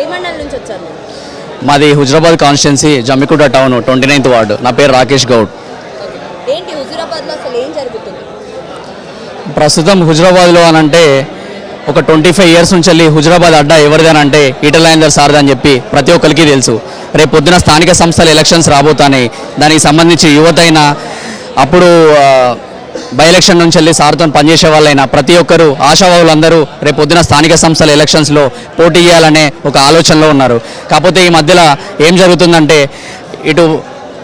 ఏ మండలం నుంచి వచ్చారు మీరు? మాది Huzurabad constituency Jammikunta town twenty ninth ward. నా పేరు రాకేష్ గౌడ్. ఏంటి హుజూరాబాద్లో అసలు ఏం జరుగుతుంది? ప్రస్తుతం హుజరాబాద్లో అని అంటే ఒక ట్వంటీ ఫైవ్ ఇయర్స్ నుంచి వెళ్ళి హుజరాబాద్ అడ్డా ఎవరిదని అంటే ఈటలాయందర్ సార్ది అని చెప్పి ప్రతి ఒక్కరికి తెలుసు. రేపు పొద్దున స్థానిక సంస్థల ఎలక్షన్స్ రాబోతున్నాయి. దానికి సంబంధించి యువతైన అప్పుడు బై ఎలక్షన్ నుంచి వెళ్ళి సార్తో పనిచేసే వాళ్ళైనా ప్రతి ఒక్కరు ఆశావాహులందరూ రేపు పొద్దున స్థానిక సంస్థల ఎలక్షన్స్లో పోటీ చేయాలనే ఒక ఆలోచనలో ఉన్నారు. కాకపోతే ఈ మధ్యలో ఏం జరుగుతుందంటే ఇటు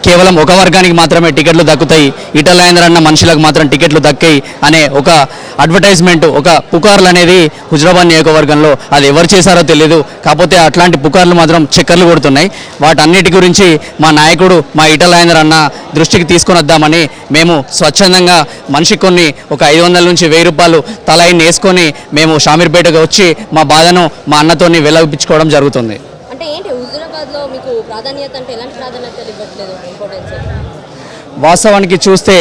కేవలం ఒక వర్గానికి మాత్రమే టికెట్లు దక్కుతాయి. ఇటలైందర్ అన్న మనుషులకు మాత్రం టికెట్లు దక్కాయి అనే ఒక అడ్వర్టైజ్మెంట్ ఒక పుకార్లు అనేది హుజరాబాద్ నియోజకవర్గంలో అది ఎవరు చేశారో తెలియదు కాకపోతే అట్లాంటి పుకార్లు మాత్రం చక్కర్లు కొడుతున్నాయి. వాటన్నిటి గురించి మా నాయకుడు మా ఇటలైందర్ అన్న దృష్టికి తీసుకొని వద్దామని మేము స్వచ్ఛందంగా మనిషికి కొన్ని ఒక ఐదు వందల నుంచి వెయ్యి రూపాయలు తల వేసుకొని మేము షామీర్పేటకు వచ్చి మా బాధను మా అన్నతోని వెలవిపించుకోవడం జరుగుతుంది. అంటే ఏంటి ప్రాధాన్యత అంటే ఎలాంటి ప్రాధాన్యతలు ఇవ్వట్లేదు ఇంపార్టెన్స్ వాస్తవానికి చూస్తే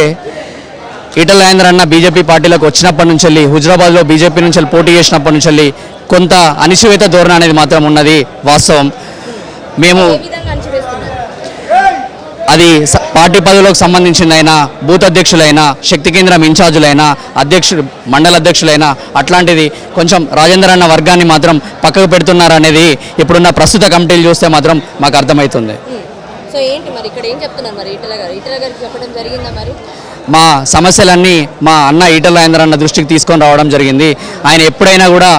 ఈటల రాజేంద్ర అన్న బీజేపీ పార్టీలోకి వచ్చినప్పటి నుంచి వెళ్ళి హుజరాబాద్లో బీజేపీ నుంచి వెళ్ళి పోటీ చేసినప్పటి నుంచి వెళ్ళి కొంత అణిచివేత ధోరణి అనేది మాత్రం ఉన్నది వాస్తవం. మేము అది పార్టీ పదవులకు సంబంధించిందైనా బూత్ అధ్యక్షులైనా శక్తి కేంద్రం ఇన్ఛార్జులైనా అధ్యక్షుడు మండల అధ్యక్షులైనా అట్లాంటిది కొంచెం రాజేంద్ర అన్న వర్గాన్ని మాత్రం పక్కకు పెడుతున్నారు అనేది ఇప్పుడున్న ప్రస్తుత కమిటీలు చూస్తే మాత్రం మాకు అర్థమవుతుంది సో ఏంటి మరి ఇక్కడ ఏం చెప్తున్నారు మరి ఈటల గారు? ఈటల గారికి చెప్పడం జరిగిందా మరి? మా సమస్యలన్నీ మా అన్న ఈటల రాజేంద్ర అన్న దృష్టికి తీసుకొని రావడం జరిగింది. ఆయన ఎప్పుడైనా కూడా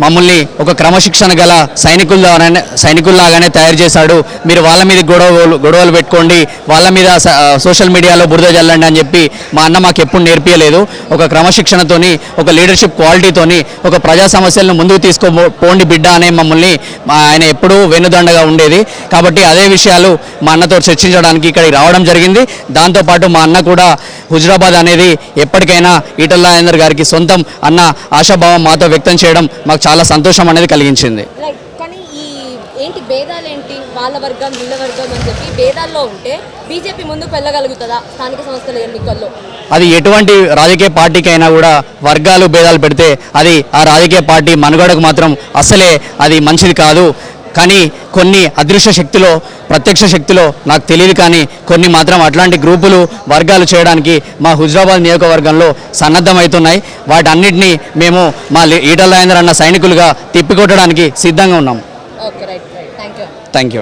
మమ్మల్ని ఒక క్రమశిక్షణ గల సైనికుల్లాగానే సైనికుల్లాగానే తయారు చేశాడు. మీరు వాళ్ళ మీద గొడవలు గొడవలు పెట్టుకోండి. వాళ్ళ మీద స- సోషల్ మీడియాలో బురద జల్లండి అని చెప్పి మా అన్న మాకు ఎప్పుడు నేర్పించలేదు ఒక క్రమశిక్షణతోని ఒక లీడర్షిప్ క్వాలిటీతోని ఒక ప్రజా సమస్యలను ముందుకు తీసుకో పోండి బిడ్డ అనే మమ్మల్ని మా ఆయన ఎప్పుడూ వెన్నుదండగా ఉండేది. కాబట్టి అదే విషయాలు మా అన్నతో చర్చించడానికి ఇక్కడికి రావడం జరిగింది. దాంతోపాటు మా అన్న కూడా హుజరాబాద్ అనేది ఎప్పటికైనా ఈటల రాజేందర్ గారికి సొంతం అన్న ఆశాభావం మాతో వ్యక్తం చేయడం మాకు చాలా సంతోషం అనేది కలిగించింది. కానీ ఈ ఏంటి భేదాలు ఏంటి? వాళ్ళ వర్గం వీళ్ళ వర్గం అని చెప్పి భేదాల్లో ఉంటే బీజేపీ ముందుకు వెళ్ళగలుగుతుందా? స్థానిక సంస్థల ఎన్నికల్లో. అది ఎటువంటి రాజకీయ పార్టీకి అయినా కూడా వర్గాలు భేదాలు పెడితే అది ఆ రాజకీయ పార్టీ మనుగడకు మాత్రం అసలే అది మంచిది కాదు. కానీ కొన్ని అదృశ్య శక్తిలో ప్రత్యక్ష శక్తిలో నాకు తెలియదు కానీ కొన్ని మాత్రం అట్లాంటి గ్రూపులు వర్గాలు చేయడానికి మా హుజరాబాద్ నియోజకవర్గంలో సన్నద్ధమవుతున్నాయి. వాటన్నిటినీ మేము మా ఈటల రాజేంద్ర అన్న సైనికులుగా తిప్పికొట్టడానికి సిద్ధంగా ఉన్నాం. Thank you